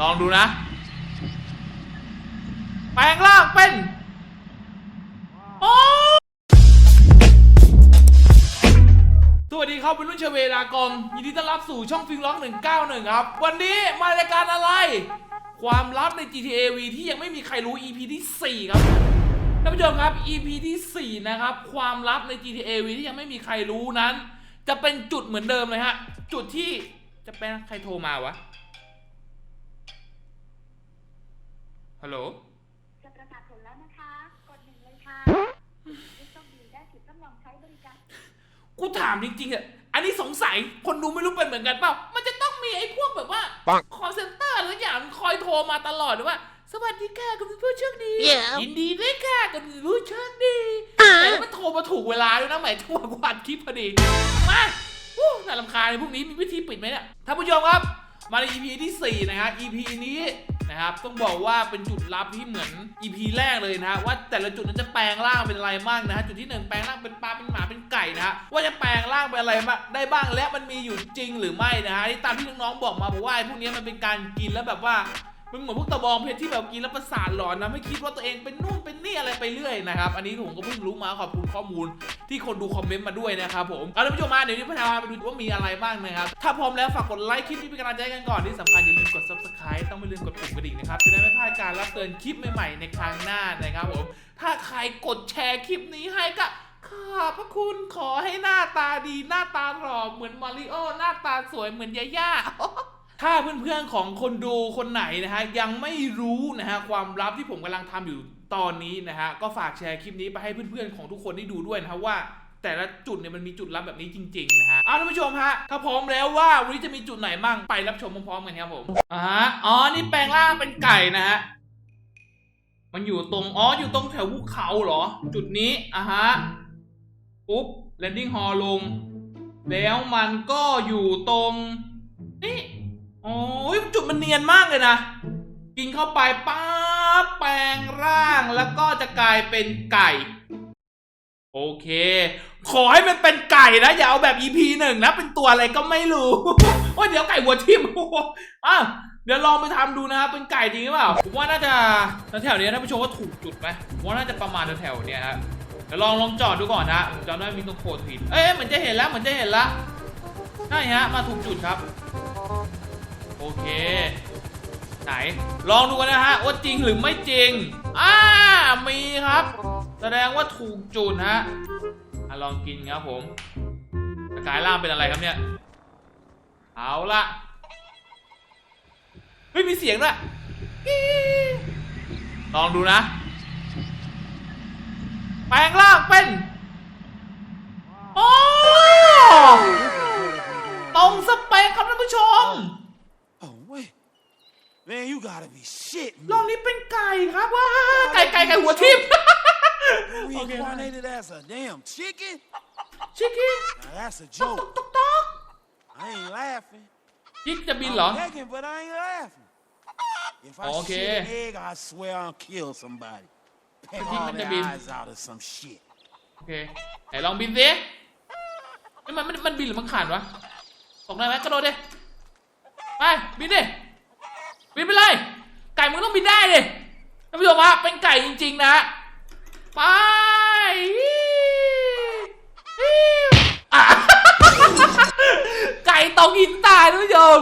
ลองดูนะ แปลงร่างเป็น โอ้สวัสดีครับเป็นรุ่นเชเวดากองยินดีต้อนรับสู่ช่องฟิงล็อก 191 ครับ วันนี้มารายการอะไร ความลับใน GTA V ที่ยังไม่มีใครรู้ EP ที่ 4 ครับท่านผู้ชมครับ EP ที่ 4 นะครับ ความลับใน GTA V ที่ยังไม่มีใครรู้นั้น จะเป็นจุดเหมือนเดิมเลยฮะ จุดที่จะเป็นใครโทรมาวะ ฮัลโหลจะประกาศผลแล้วนะคะ กดหนึ่งเลยค่ะผู้โชคดีได้สิทธิ์ทดลองใช้บริการ กูถามจริงๆอะ อันนี้สงสัย คนดูไม่รู้เป็นเหมือนกันเปล่า มันจะต้องมีไอ้พวกแบบว่าปังคอเซ็นเตอร์อะไรสักอย่างคอยโทรมาตลอดหรือว่า สวัสดีค่ะคุณเป็นผู้โชคดี Yeah ยินดีด้วยค่ะคุณเป็นผู้โชคดี แต่แล้วมันโทรมาถูกเวลาด้วยนะหมายถึงว่ากูอัดคลิปพอดี มาอู้น่ารำคาญเลยพวกนี้มีวิธีปิดไหมเนี่ย ท่านผู้ชมครับ มาใน EP ที่ 4 นะครับ EP นี้ นะครับต้องบอกว่าเป็นจุดลับที่เหมือน EP แรกเลยนะฮะว่าแต่ละจุดนั้นจะแปลงร่างเป็นอะไรบ้างนะฮะจุดที่หนึ่งแปลงร่างเป็นปลาเป็นหมาเป็นไก่นะฮะว่าจะแปลงร่างเป็นอะไรมาได้บ้างและมันมีอยู่จริงหรือไม่นะฮะที่ตามที่น้องๆบอกมาบอกว่าไอ้พวกนี้มันเป็นการกินแล้วแบบว่า มันเหมือนพวกตะบองเพชรที่แบบกินแล้วประสาทหลอนนะ ไม่คิดว่าตัวเองเป็นนู่นเป็นนี่อะไรไปเรื่อยนะครับ อันนี้ผมก็เพิ่งรู้มาขอบคุณข้อมูลที่คนดูคอมเมนต์มาด้วยนะครับผม เอาล่ะผู้ชมมาเดี๋ยวนี้พาไปดูว่ามีอะไรบ้างนะครับ ถ้าพร้อมแล้วฝากกดไลค์คลิปนี้เป็นกำลังใจกันก่อนที่สำคัญอย่าลืมกด subscribe ต้องไม่ลืมกดปุ่มกระดิ่งนะครับจะได้ไม่พลาดการรับเตือนคลิปใหม่ๆ ในครั้งหน้านะครับผม ถ้าใครกดแชร์คลิปนี้ให้ก็ขอบพระคุณขอให้หน้าตาดีหน้าตาหล่อเหมือนมาริโอหน้าตาสวยเหมือนยาย่า ถ้าเพื่อนๆของคนดูคนไหนนะฮะยังไม่รู้นะฮะความลับที่ผมกำลังทำอยู่ตอนนี้นะฮะก็ฝากแชร์คลิปนี้ไปให้เพื่อนๆของทุกคนได้ดูด้วยนะฮะว่าแต่ละจุดเนี่ยมันมีจุดลับแบบนี้จริงๆนะฮะเอาท่านผู้ชมฮะ ถ้าพร้อมแล้วว่าวันนี้จะมีจุดไหนบ้างไปรับชมพร้อมๆกันครับผมอ่าอ๋อ นี่แปลงร่างเป็นไก่นะฮะ มันอยู่ตรง อ๋อ อยู่ตรงแถวภูเขาเหรอ จุดนี้ อะฮะ ปุ๊บ แลนดิ้งฮอลลง แล้วมันก็อยู่ตรง นี่ โอ้ยจุดมันเนียนมากเลยนะ กินเข้าไปปั๊บแปลงร่างแล้วก็จะกลายเป็นไก่ โอเค ขอให้มันเป็นไก่นะ อย่าเอาแบบ EP หนึ่งนะ เป็นตัวอะไรก็ไม่รู้โอ้ยเดี๋ยวไก่หัวทิ่มอะเดี๋ยวลองไปทำดูนะครับเป็นไก่จริงหรือเปล่าผมว่าน่าจะแถวๆนี้ท่านผู้ชมว่าถูกจุดไหมผมว่าน่าจะประมาณแถวๆนี้ยฮะเดี๋ยวลองลองจอดดูก่อนนะผมจำได้มีตรงโคดผิดเอ้ยเหมือนจะเห็นแล้วเหมือนจะเห็นแล้วใช่ฮะมาถูกจุดครับ โอเค ไหน ลองดูกันนะฮะว่าจริงหรือไม่จริง อ่า มีครับ แสดงว่าถูกจุดฮะอะลองกินครับผมสกายล่างเป็นอะไรครับเนี่ย เอาละเฮ้ยมีเสียงด้วยลองดูนะ แปลงร่างเป็น man, you gotta be shit. รอบนี้เป็นไก่ครับว้าไก่ไก่ไก่หัวทิ่ม Reincarnated as a damn chicken? ชิคกี้ Now that's a ต๊อก joke. ต๊อกต๊อก I ain't laughing. ยิกจะบินเหรอ I'm begging, but I ain't laughing. If I Okay. shit an egg, I swear I'll kill somebody. Peck think all มันจะ their บิน eyes out of some shit. โอเคไหนลองบินสิเอ้ยมันมันมันบินหรือมันขาดวะตกได้ไหมกระโดดดิไปบินดิ บินไปเลย ไก่มึงต้องบินได้ดิท่านผู้ชมฮะเป็นไก่จริง ๆ นะไปไก่ตกหินตายท่านผู้ชม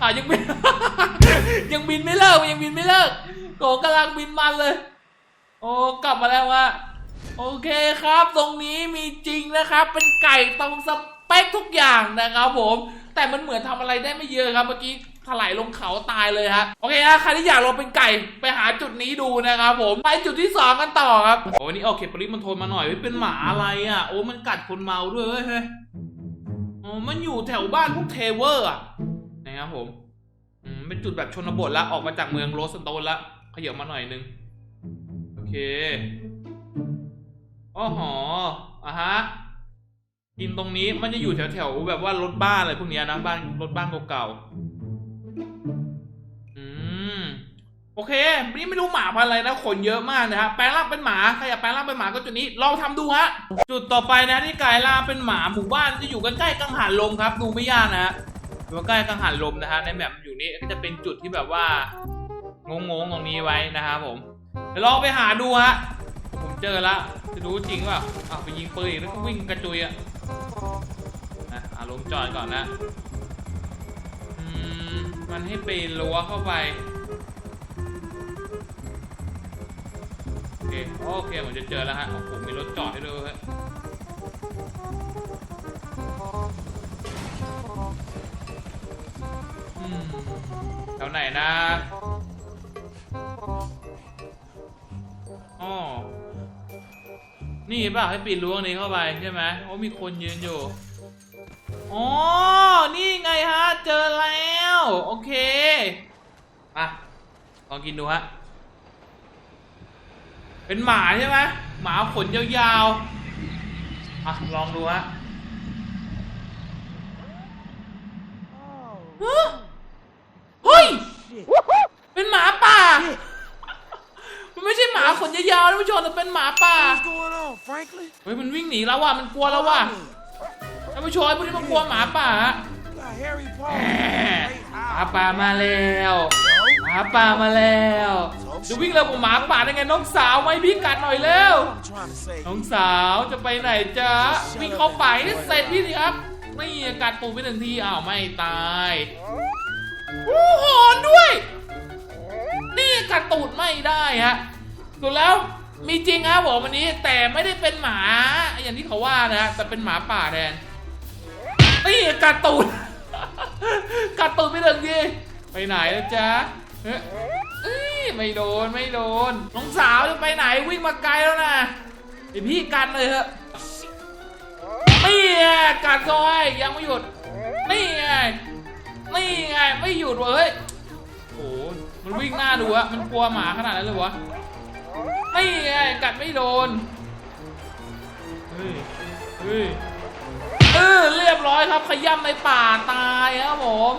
อะยังบิน ยังบินไม่เลิกยังบินไม่เลิกโกกำลังบินมันเลย โอ้กลับมาแล้วว่าโอเคครับ ตรงนี้มีจริงนะครับ เป็นไก่ตรงสเปคทุกอย่างนะครับผม แต่มันเหมือนทำอะไรได้ไม่เยอะครับเมื่อกี้ ถลายลงเขาตายเลยฮะโอเคฮะใครที่อยากลงเป็นไก่ไปหาจุดนี้ดูนะครับผมไปจุดที่สองกันต่อครับโอ้นี่โอเคปริมันโทนมาหน่อยเฮ้ยเป็นหมาอะไรอะโอ้มันกัดคนเมาด้วยเว้ยเฮ้ยอ๋อมันอยู่แถวบ้านพวกเทเวอร์อะนะครับผมอืมเป็นจุดแบบชนบทละออกมาจากเมืองโรสโตนละขยับมาหน่อยนึงโอเคอ๋อหออะฮะกินตรงนี้มันจะอยู่แถวแถวๆแบบว่ารถบ้านอะไรพวกเนี้ยนะบ้านรถบ้านเก่าๆ โอเคนี่ไม่รู้หมาพันธุ์อะไรนะขนเยอะมากนะฮะแปลงร่างเป็นหมาใครอยากแปลงร่างเป็นหมาก็จุดนี้ลองทำดูฮะจุดต่อไปนะที่กลายร่างเป็นหมาหมู่บ้านจะอยู่ใกล้ๆกังหันลมครับ ดูไม่ยากนะฮะอยู่ใกล้กังหันลมนะฮะในแมปอยู่นี่ก็จะเป็นจุดที่แบบว่างงงๆตรงนี้ไว้นะครับผมเลองไปหาดูฮะผมเจอละจะรู้จริงเปล่าอะไปยิงปืนอีกแล้วก็วิ่งกระจุยอะนะอะลงจอดก่อนนะมมันให้ปีนรั้วเข้าไป เคโอเคผมจะเจอแล้วฮะโอ้โหมีรถจอดให้ด้วยเว้ยอืมแถวไหนนะอ๋อนี่ป่ะให้ปีนรั้วนี้เข้าไปใช่ไหมโอ้มีคนยืนอยู่อ๋อนี่ไงฮะ เจอแล้ว โอเค อะลองกินดูฮะ เป็นหมาใช่ไหมหมาขนยาวๆอะลองดูฮะฮะเฮ้ย เป็นหมาป่า มันไม่ใช่หมาขนยาวๆนะผู้ชมแต่เป็นหมาป่า What's going on, Franklin? เฮ้ยมันวิ่งหนีแล้วว่ะ มันกลัวแล้วว่ะท่านผู้ชมไอ้พวกนี้มันกลัวหมาป่าฮะ You got Harry แห Potter. ม Great หมา eye. ป่ามาแล้วหมาป่ามาแล้ว จะวิ่งเร็วกว่าหมาป่าได้ไงน้องสาวไหมพี่กัดหน่อยเร็วน้องสาวจะไปไหนจ๊ะวิ่งเข้าไปนี่เสร็จพี่สิครับนี่กัดตูไปหนึ่งทีอ้าวไม่ตายอู้หอนด้วย นี่กัดตูดไม่ได้ฮะสุดแล้วมีจริงครับผมวันนี้แต่ไม่ได้เป็นหมา อย่างที่เขาว่านะฮะแต่เป็นหมาป่าแทนนี่กัดตูดกัดตูดไปหนึ่งทีไปไหนแล้วจ๊ะ ไม่โดนไม่โดนน้องสาวจะไปไหนวิ่งมาไกลแล้วนะไอพี่กันเลยเถอะนี่ไงกัดซอยยังไม่หยุดนี่ไงนี่ไงไม่หยุดเว้ยโอ้โหมันวิ่งหน้าดูอะมันกลัวหมาขนาดนั้นเลยวะไม่ไงกัดไม่โดนเฮ้ยเฮ้ยเออเรียบร้อยครับขย้ำในป่าตายครับผม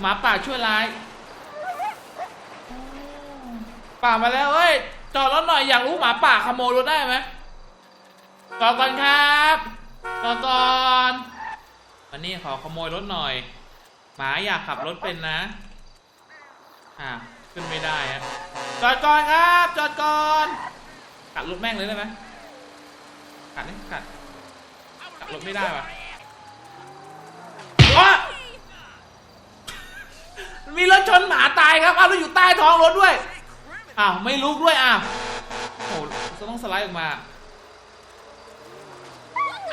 หมาป่าช่วยร้าย ป่ามาแล้วเฮ้ย จอดรถหน่อยอยากรู้หมาป่าขโมยรถได้ไหมจอดก่อนครับจอดก่อนวันนี้ขอขโมยรถหน่อย หมาอยากขับรถเป็นนะ อ่าขึ้นไม่ได้ฮะจอดก่อนครับ จอดก่อนกัดรถแม่งเลยได้ไหมกัดนี่กัดกัดรถไม่ได้ว่ะอ๊ะมันมีรถชนหมาตายครับอ้าวแล้วอยู่ใต้ท้องรถด้วย อ้าวไม่ลุกด้วยอ้าวโอ้โหจะต้องสไลด์ออกมา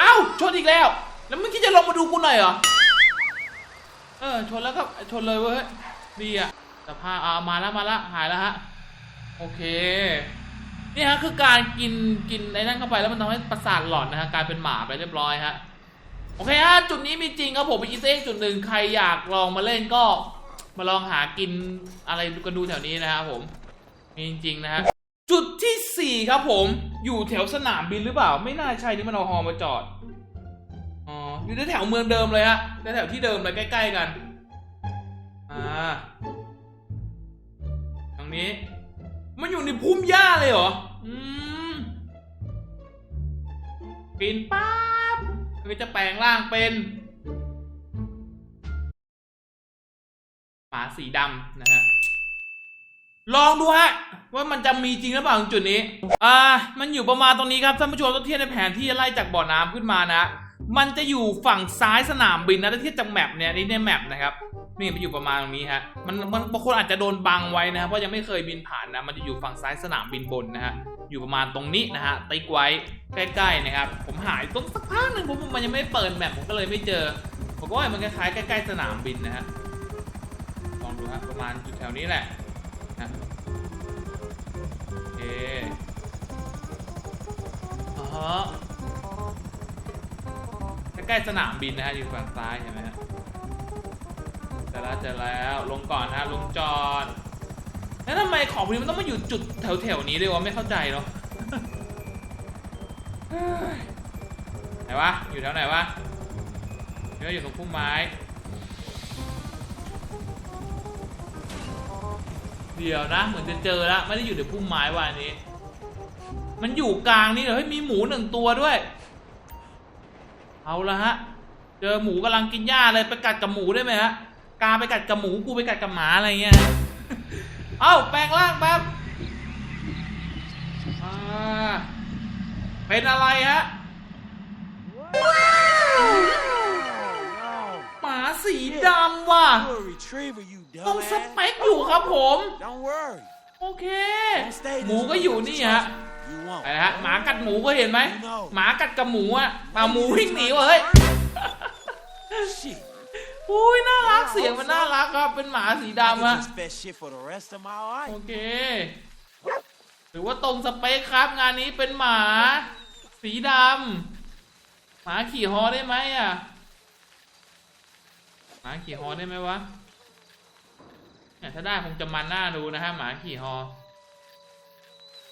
อ้าวชนอีกแล้ว แล้วมึงคิดจะลงมาดูกูหน่อยเหรอเออชนแล้วก็ชนเลยเว้ยดีอะสภาพเอามาแล้วมาแล้วหายแล้วฮะโอเคนี่ฮะคือการกินกินไอ้นั่นเข้าไปแล้วมันทำให้ประสาทหลอนนะฮะกลายเป็นหมาไปเรียบร้อยฮะโอเคฮะจุดนี้มีจริงครับผมเป็นอีเอ็กจุดหนึ่งใครอยากลองมาเล่นก็มาลองหากินอะไรกันดูแถวนี้นะครับผม มีจริงๆนะฮะจุดที่สี่ครับผมอยู่แถวสนามบินหรือเปล่า ไม่น่าใช่ที่มันเอาฮอมาจอดอ๋ออยู่แถวเมืองเดิมเลยฮะแถวที่เดิมเลยใกล้ ๆกันอ่าตรงนี้ มันอยู่ในพุ่มหญ้าเลยเหรออืมปีนปั๊บมันก็จะแปลงร่างเป็นหมาสีดำนะฮะ ลองดูฮะว่ามันจะมีจริงหรือเปล่าตรงจุดนี้ อ่า มันอยู่ประมาณตรงนี้ครับท่านผู้ชมต้องเทียบในแผนที่ไล่จากบ่อน้ำขึ้นมานะ มันจะอยู่ฝั่งซ้ายสนามบินนะถ้าเทียบจากแมปเนี่ยนี่ในแมปนะครับนี่มันอยู่ประมาณตรงนี้ฮะมันมันบางคนอาจจะโดนบังไว้นะครับเพราะยังไม่เคยบินผ่านนะมันจะอยู่ฝั่งซ้ายสนามบินบนนะฮะอยู่ประมาณตรงนี้นะฮะติ๊กไว้ใกล้ๆนะครับผมหายตรงสักพักหนึ่งผมมันยังไม่เปิดแมปผมก็เลยไม่เจอผมก็ว่ามันคล้ายๆใกล้ๆสนามบินนะฮะลองดูฮะประมาณจุดแถวนี้แหละ นะโอเคอ๋อใกล้ๆสนามบินนะฮะอยู่ฝั่งซ้ายเห็นไหมฮะจอแล้วเจอแล้วลงก่อนฮะลงจอดแล้วทำไมของพวกนี้มันต้องมาอยู่จุดแถวๆนี้ด้วยวะไม่เข้าใจเนาะไหนวะอยู่แถวไหนวะเดี๋ยวอยู่ตรงพุ่มไม้ เดี๋ยวนะ เหมือนจะเจอแล้วไม่ได้อยู่ในพุ่มไม้วันนี้ มันอยู่กลางนี่เหรอเฮ้ยมีหมูหนึ่งตัวด้วย เอาละฮะจเจอหมูกำลังกินหญ้าเลยไปกัดกับหมูได้ไหมฮะกาไปกัดกับหมูกูไปกัดกับหมาอะไรเงี้ยเอ้าแปลงร่างแป๊บอ่าเป็นอะไรฮะหมาสีดำว่ะ You're a retriever, you ตรงส dumbass. เปคอยู่ครับผม Don't worry. โอเค Don't stay หมูก็อยู่นี่ฮะ You won't. ไปนะฮะหมากัดหมูก็เห็นไหมหมากัดกับหมูอะเอาหมูวิ่งหนีว่ะเฮ้ย Shit. อุ้ยน่ารักเสียงมันน่ารักครับเป็นหมาสี I ดำ could อะ just fat shit for the rest of my โอ life. เคถือว่าตรงสเปคครับงานนี้เป็นหมา สีดำหมาขี่ฮอได้ไหมอะหมาขี่ฮอได้ไหมวะเนี่ย ถ้าได้คงจะมันหน้าดูนะฮะหมาขี่ฮอ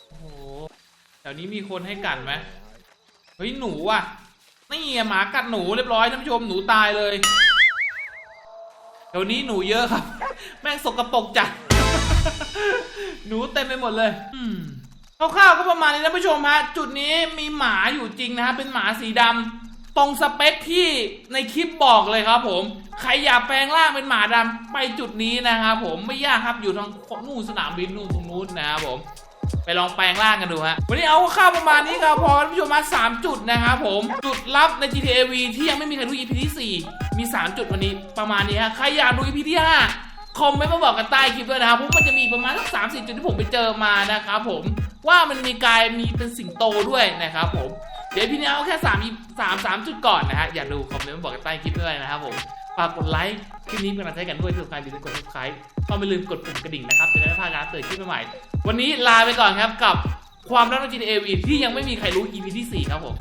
โอ้โหแถวนี้มีคนให้กัดไหมเฮ้ยหนูว่ะ นี่หมากัดหนูเรียบร้อยท่านผู้ชมหนูตายเลยเดี๋ยวนี้หนูเยอะครับ แม่งสกปรกจัด หนูเต็มไปหมดเลยอืมคร่าวๆก็ประมาณนี้นะผู้ชมฮะ จุดนี้มีหมาอยู่จริงนะฮะเป็นหมาสีดำตรงสเปคที่ในคลิปบอกเลยครับผม ใครอยากแปลงร่างเป็นหมาดำไปจุดนี้นะครับผมไม่ยากครับอยู่ทางนู่นสนามบินนู่นตรงนู้นนะครับผมไปลองแปลงร่างกันดูฮะ วันนี้เอาข้าวประมาณนี้ครับพอท่านผู้ชมมา3 จุดนะครับผม จุดลับใน GTA V ที่ยังไม่มีใครรู้ EP ที่ 4 มี 3 จุดวันนี้ประมาณนี้ฮะ ใครอยากดู EP ที่ 5 คอมเมนต์มาบอกกันใต้คลิปด้วยนะครับเพราะมันจะมีประมาณสักสามสี่จุดที่ผมไปเจอมานะครับผม ว่ามันมีกายมีเป็นสิงโตด้วยนะครับผม เดี๋ยวพี่เนี่ยเอาแค่สามสามสามจุดก่อนนะฮะ อยากดูคอมเมนต์บอกกันใต้คลิปด้วยนะครับผมฝากกดไลค์คลิปนี้เป็นกำลังใจกันด้วยที่สำคัญอย่าลืมกด subscribe ก็ไม่ลืมกดปุ่มกระดิ่งนะครับจะได้ไม่พลาดการเตือนคลิปใหม่ๆวันนี้ลาไปก่อนครับกับความรักใน GTA V ที่ยังไม่มีใครรู้ EP ที่4ครับผม